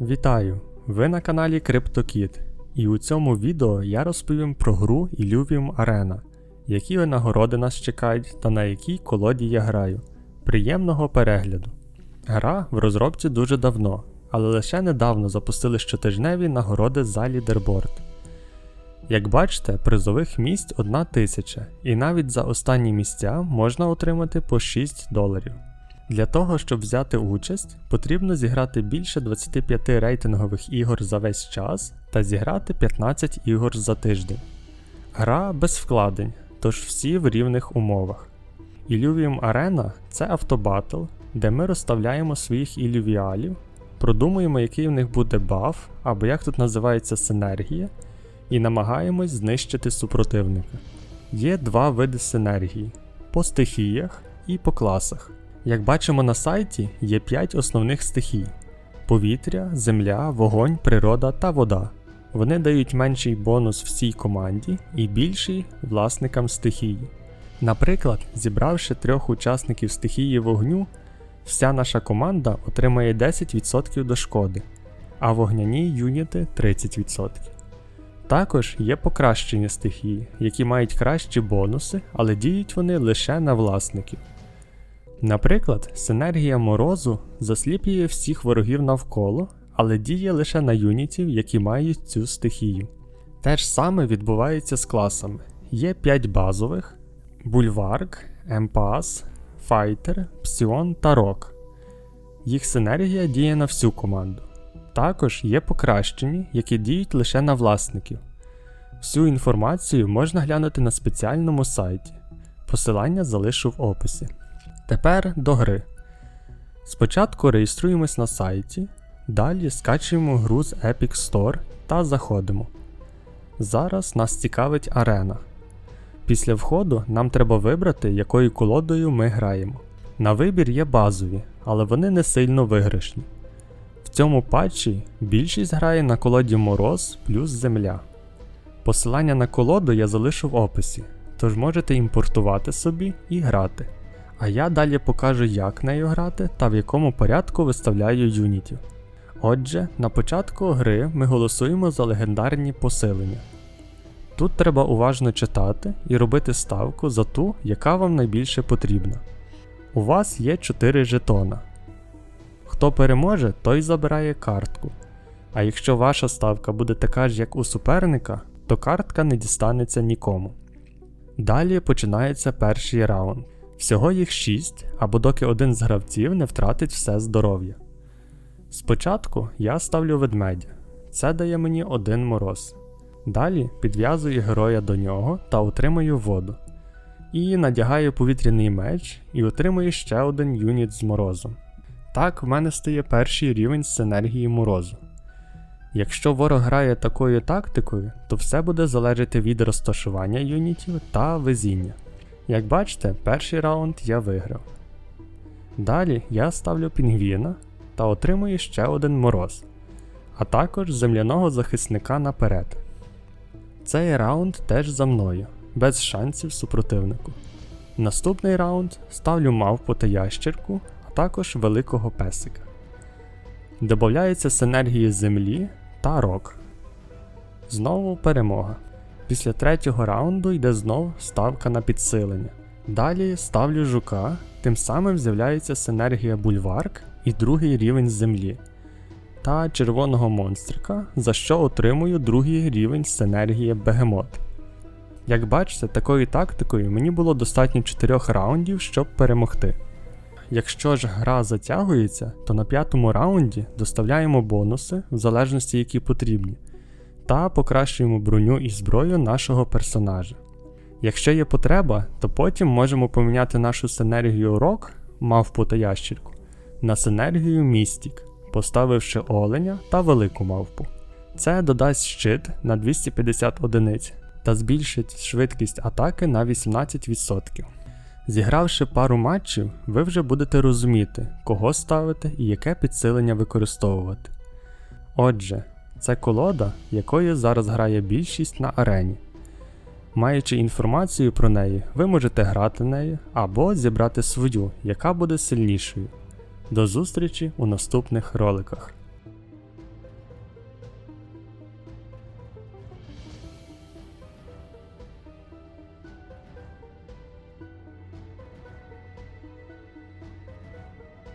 Вітаю! Ви на каналі CryptoKid, і у цьому відео я розповім про гру Illuvium Arena, які нагороди нас чекають та на якій колоді я граю. Приємного перегляду! Гра в розробці дуже давно, але лише недавно запустили щотижневі нагороди за лідерборд. Як бачите, призових місць 1000, і навіть за останні місця можна отримати по 6 доларів. Для того, щоб взяти участь, потрібно зіграти більше 25 рейтингових ігор за весь час та зіграти 15 ігор за тиждень. Гра без вкладень, тож всі в рівних умовах. Illuvium Arena це автобатл, де ми розставляємо своїх ілювіалів, продумуємо, який в них буде баф, або як тут називається синергія, і намагаємось знищити супротивника. Є два види синергії по стихіях і по класах. Як бачимо на сайті, є 5 основних стихій: повітря, земля, вогонь, природа та вода. Вони дають менший бонус всій команді і більший власникам стихії. Наприклад, зібравши трьох учасників стихії вогню, вся наша команда отримає 10% до шкоди, а вогняні юніти 30%. Також є покращені стихії, які мають кращі бонуси, але діють вони лише на власників. Наприклад, синергія морозу засліплює всіх ворогів навколо, але діє лише на юнітів, які мають цю стихію. Те ж саме відбувається з класами. Є 5 базових: Бульварк, Емпас, Файтер, Псіон та Рок. Їх синергія діє на всю команду. Також є покращені, які діють лише на власників. Всю інформацію можна глянути на спеціальному сайті. Посилання залишу в описі. Тепер до гри. Спочатку реєструємось на сайті, далі скачуємо гру з Epic Store та заходимо. Зараз нас цікавить арена. Після входу нам треба вибрати, якою колодою ми граємо. На вибір є базові, але вони не сильно виграшні. В цьому патчі більшість грає на колоді Мороз плюс Земля. Посилання на колоду я залишу в описі, тож можете імпортувати собі і грати. А я далі покажу, як нею грати та в якому порядку виставляю юнітів. Отже, на початку гри ми голосуємо за легендарні посилення. Тут треба уважно читати і робити ставку за ту, яка вам найбільше потрібна. У вас є 4 жетона. Хто переможе, той забирає картку. А якщо ваша ставка буде така ж, як у суперника, то картка не дістанеться нікому. Далі починається перший раунд. Всього їх 6, або доки один з гравців не втратить все здоров'я. Спочатку я ставлю ведмедя, це дає мені один мороз. Далі підв'язую героя до нього та отримую воду. І надягаю повітряний меч і отримую ще один юніт з морозом. Так в мене стає перший рівень синергії морозу. Якщо ворог грає такою тактикою, то все буде залежати від розташування юнітів та везіння. Як бачите, перший раунд я виграв. Далі я ставлю пінгвіна та отримую ще один мороз, а також земляного захисника наперед. Цей раунд теж за мною, без шансів супротивнику. Наступний раунд ставлю мавпу та ящерку, а також великого песика. Добавляється синергії землі та рок. Знову перемога. Після третього раунду йде знов ставка на підсилення. Далі ставлю жука, тим самим з'являється синергія бульварк і другий рівень землі. Та червоного монстрика, за що отримую другий рівень синергії бегемот. Як бачите, такою тактикою мені було достатньо 4 раундів, щоб перемогти. Якщо ж гра затягується, то на п'ятому раунді доставляємо бонуси, в залежності які потрібні та покращуємо броню і зброю нашого персонажа. Якщо є потреба, то потім можемо поміняти нашу синергію Рок, мавпу та ящірку, на синергію Містік, поставивши оленя та велику мавпу. Це додасть щит на 250 одиниць та збільшить швидкість атаки на 18%. Зігравши пару матчів, ви вже будете розуміти, кого ставити і яке підсилення використовувати. Отже, це колода, якою зараз грає більшість на арені. Маючи інформацію про неї, ви можете грати нею або зібрати свою, яка буде сильнішою. До зустрічі у наступних роликах.